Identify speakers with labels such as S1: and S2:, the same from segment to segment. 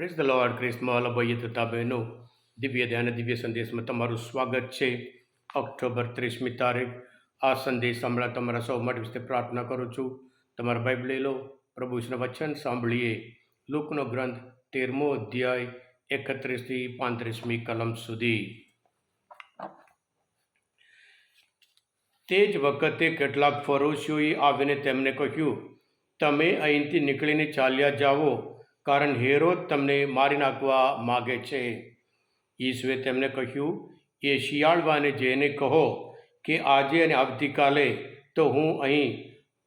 S1: Press the lord ક્રિસ્મા ભાઈએ તથા બહેનો દિવ્ય ધ્યાન દિવ્ય સંદેશમાં તમારું સ્વાગત છે ઓક્ટોબર ત્રીસમી તારીખ. આ સંદેશ સાંભળા તમારા સૌ માટે વિશે પ્રાર્થના કરું છું. તમારા બાઇબલ લઈ લો. પ્રભુ વિષ્ણુ વચન સાંભળીએ. લોકનો ગ્રંથ તેરમો અધ્યાય એકત્રીસથી પાંત્રીસમી કલમ સુધી. તે જ વખતે કેટલાક ફરોશીઓએ આવીને તેમને કહ્યું, તમે અહીંથી નીકળીને ચાલ્યા જાઓ. કારણ હેરોદ તમને મારી નાખવા માગે છે. ઈસુએ તેમને કહ્યું, એ શિયાળવાને જેને કહો કે આજે અને આવતીકાલે તો હું અહીં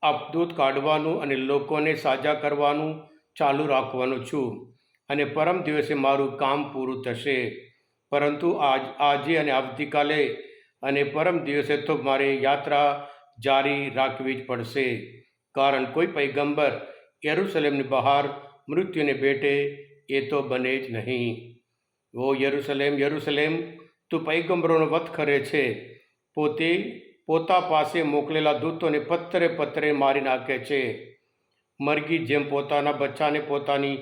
S1: અપદૂત કાઢવાનું અને લોકોને સાજા કરવાનું ચાલુ રાખવાનું છું અને પરમ દિવસે મારું કામ પૂરું થશે. પરંતુ આજ, આજે અને આવતીકાલે અને પરમ દિવસે તો મારે યાત્રા જારી રાખવી જ પડશે. કારણ કોઈ પૈગંબર યરુસલેમની બહાર મૃત્યુને ભેટે એ તો બને જ નહીં. ઓ યરુસલેમ યરુસલેમ, તું પૈગંબરોનો વધ કરે છે. પોતે પોતા પાસે મોકલેલા દૂતોને પત્તરે પત્તરે મારી નાખે છે. મરઘી જેમ પોતાના બચ્ચાને પોતાની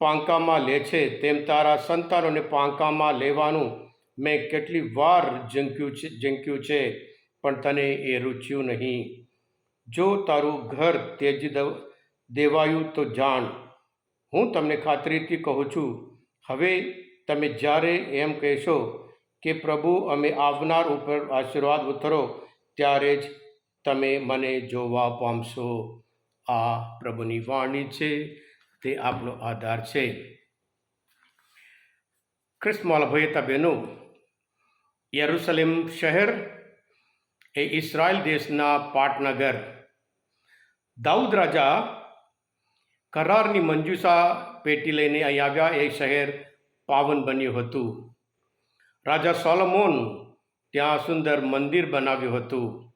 S1: પાંકામાં લે છે, તેમ તારા સંતાનોને પાંકામાં લેવાનું મેં કેટલી વાર ઝંક્યું છે ઝંક્યું છે, પણ તને એ રૂચ્યું નહીં. જો તારું ઘર તેજી દેવાયું તો જાણ. હું તમને ખાતરીથી કહું છું, હવે તમે જ્યારે એમ કહેશો કે પ્રભુ, અમે આવનાર ઉપર આશીર્વાદ ઉતરો, ત્યારે જ તમે મને જોવા પામશો. આ પ્રભુની વાણી છે, તે આપનો આધાર છે. ક્રિસ્મલ ભયતા બહેનો યરુસલેમ શહેર એ ઇસરાયલ દેશના પાટનગર. દાઉદ રાજા કરારની મંજુષા પેટી લઈને અહીં આવ્યા. એ શહેર પાવન બન્યું હતું. રાજા સોલોમોન ત્યાં સુંદર મંદિર બનાવ્યું હતું.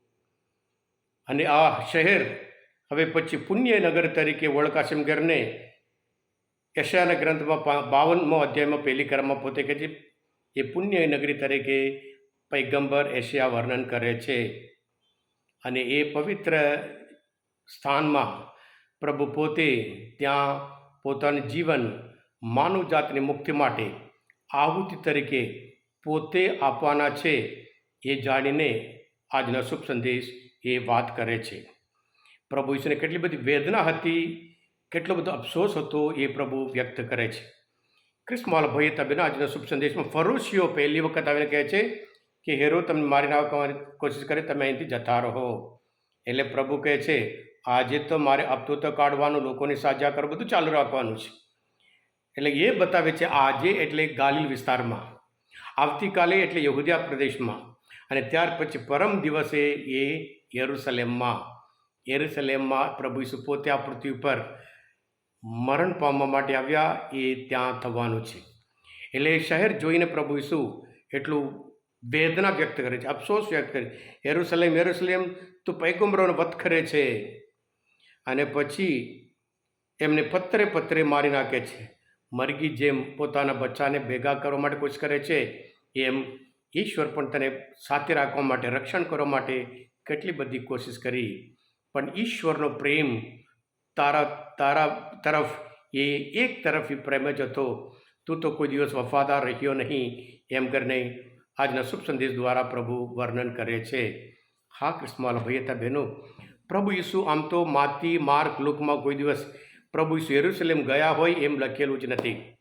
S1: અને આ શહેર હવે પછી પુણ્યનગર તરીકે ઓળખાશે એમ યશાના ગ્રંથમાં બાવનમો અધ્યાયમાં પહેલી કરમાં પોતે કહે છે, એ પુણ્ય નગરી તરીકે પૈગંબર એશિયા વર્ણન કરે છે. અને એ પવિત્ર સ્થાનમાં પ્રભુ પોતે ત્યાં પોતાનું જીવન માનવ જાતની મુક્તિ માટે આહુતિ તરીકે પોતે આપવાના છે એ જાણીને આજનો શુભ સંદેશ એ વાત કરે છે. પ્રભુ ઈશ્વરને કેટલી બધી વેદના હતી, કેટલો બધો અફસોસ હતો એ પ્રભુ વ્યક્ત કરે છે. ક્રિસ્માલ ભાઈએ તબેના આજના શુભ સંદેશમાં ફરોશીઓ પહેલી વખત આવીને કહે છે કે, હેરો તમને મારી નાખવાની કોશિશ કરે, તમે અહીંથી જતા રહો. એટલે પ્રભુ કહે છે આજે તો મારે હપ્તો તો કાઢવાનું, લોકોને સાજા કરવું બધું ચાલુ રાખવાનું છે. એટલે એ બતાવે છે આજે એટલે ગાલિલ વિસ્તારમાં, આવતીકાલે એટલે યહુદિયા પ્રદેશમાં, અને ત્યાર પછી પરમ દિવસે એ યરુસલેમમાં યરુસલેમમાં પ્રભુ ઈસુ પોતે આ પૃથ્વી પર મરણ પામવા માટે આવ્યા, એ ત્યાં થવાનું છે. એટલે શહેર જોઈને પ્રભુ ઈસુ એટલું વેદના વ્યક્ત કરે છે, અફસોસ વ્યક્ત કરે યરુસલેમ યરુસલેમ, તું પૈગંબરોનો વધ કરે છે. અને પછી એમને પત્રે પત્રે મારી નાખે છે. મરઘી જેમ પોતાના બચ્ચાને ભેગા કરવા માટે કોશિશ કરે છે, એમ ઈશ્વર પણ તને સાથે રાખવા માટે, રક્ષણ કરવા માટે કેટલી બધી કોશિશ કરી. પણ ઈશ્વરનો પ્રેમ તારા તારા તરફ, એ એક તરફી પ્રેમ જ હતો. તું તો કોઈ દિવસ વફાદાર રહ્યો નહીં, એમ કરીને આજના શુભ સંદેશ દ્વારા પ્રભુ વર્ણન કરે છે. હા કૃષ્ણમાલ ભૈયતા બહેનો પ્રભુ ઈસુ આમ તો માતી માર્ક લુકમાં કોઈ દિવસ પ્રભુ ઈસુ યરુસલેમ ગયા હોય એમ લખેલું જ નથી.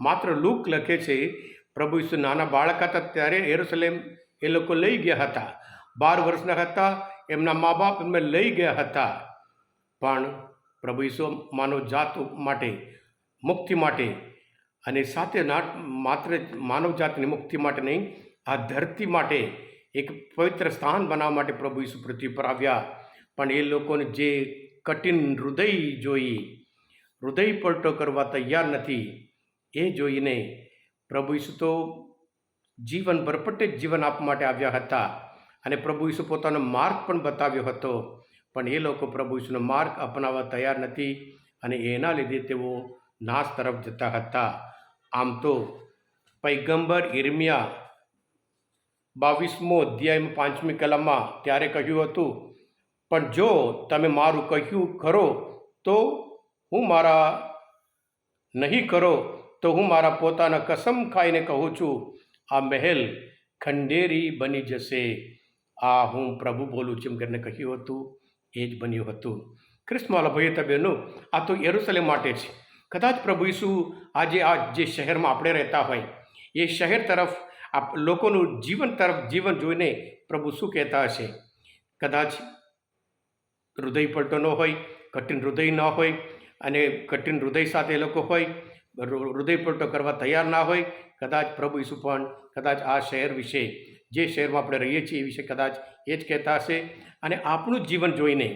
S1: માત્ર લુક લખે છે, પ્રભુ ઈસુ નાના બાળક હતા ત્યારે યરુસલેમ એ લોકો લઈ ગયા હતા. બાર વર્ષના હતા, એમના મા બાપ એમને લઈ ગયા હતા. પણ પ્રભુ ઈસુ માનવ જાત માટે, મુક્તિ માટે અને સાથે ના, માત્ર માનવ જાતની મુક્તિ માટે નહીં, આ ધરતી માટે એક પવિત્ર સ્થાન બનાવવા માટે પ્રભુ ઈસુ પૃથ્વી પર આવ્યા. પણ એ લોકોને જે કઠિન હૃદય જોઈ, હૃદય પલટો કરવા તૈયાર નથી, એ જોઈને પ્રભુ ઈસુ તો જીવન ભરપટે જ જીવન આપવા માટે આવ્યા હતા અને પ્રભુ ઈસુ પોતાનો માર્ગ પણ બતાવ્યો હતો. પણ એ લોકો પ્રભુ ઈસુનો માર્ગ અપનાવવા તૈયાર નથી અને એના લીધે તેઓ નાશ તરફ જતા હતા. આમ તો પૈગંબર ઇરમિયા બાવીસમો અધ્યાયમાં પાંચમી કલામાં ત્યારે કહ્યું હતું પણ જો તમે મારું કહ્યું કરો તો હું મારા નહીં કરો તો હું મારા પોતાના કસમ ખાઈને કહું છું, આ મહેલ ખંડેરી બની જશે. આ હું પ્રભુ બોલું છું એમ કરીને કહ્યું હતું, એ જ બન્યું હતું. ક્રિસ્માલા ભાઈ તબેનો આ તો યરુસલેમ માટે છે. કદાચ પ્રભુ ઈસુ આજે આ જે શહેરમાં આપણે રહેતા હોય, એ શહેર તરફ આ લોકોનું જીવન તરફ જીવન જોઈને પ્રભુ શું કહેતા હશે? કદાચ હૃદય પલટો ન હોય, કઠિન હૃદય ન હોય અને કઠિન હૃદય સાથે એ લોકો હોય હૃદય પલટો કરવા તૈયાર ના હોય, કદાચ પ્રભુ ઈસુ પણ, કદાચ આ શહેર વિશે, જે શહેરમાં આપણે રહીએ છીએ એ વિશે કદાચ એ જ કહેતા હશે. અને આપણું જીવન જોઈને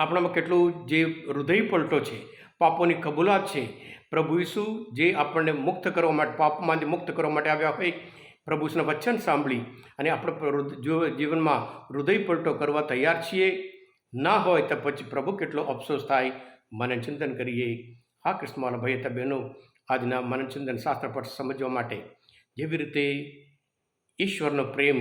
S1: આપણામાં કેટલું જે હૃદય પલટો છે, પાપોની કબૂલાત છે, પ્રભુ ઈસુ જે આપણને મુક્ત કરવા માટે પાપમાંથી મુક્ત કરવા માટે આવ્યા હોય પ્રભુ ઈસુના વચન સાંભળી અને આપણે જીવનમાં હૃદય પલટો કરવા તૈયાર છીએ, ના હોય તો પછી પ્રભુ કેટલો અફસોસ થાય? મનન ચિંતન કરીએ. હા કૃષ્ણમાના ભાઈ હતા બહેનો, આજના મનન ચિંતન શાસ્ત્ર પર સમજવા માટે જેવી રીતે ઈશ્વરનો પ્રેમ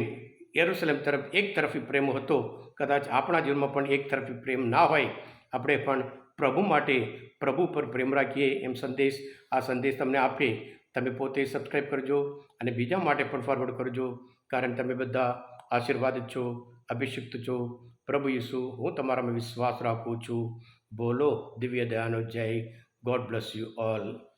S1: યરુસલેમ તરફ એક તરફી પ્રેમ હતો, કદાચ આપણા જીવનમાં પણ એક તરફી પ્રેમ ના હોય, આપણે પણ પ્રભુ માટે પ્રભુ પર પ્રેમ રાખીએ એમ સંદેશ, આ સંદેશ તમને આપે. તમે પોતે સબસ્ક્રાઈબ કરજો અને બીજા માટે પણ ફોરવર્ડ કરજો. કારણ તમે બધા આશીર્વાદિત છો, અભિષિક્ત છો. પ્રભુ ઈસુ, હું તમારામાં વિશ્વાસ રાખું છું. બોલો દિવ્ય દયાનો જય. God bless you all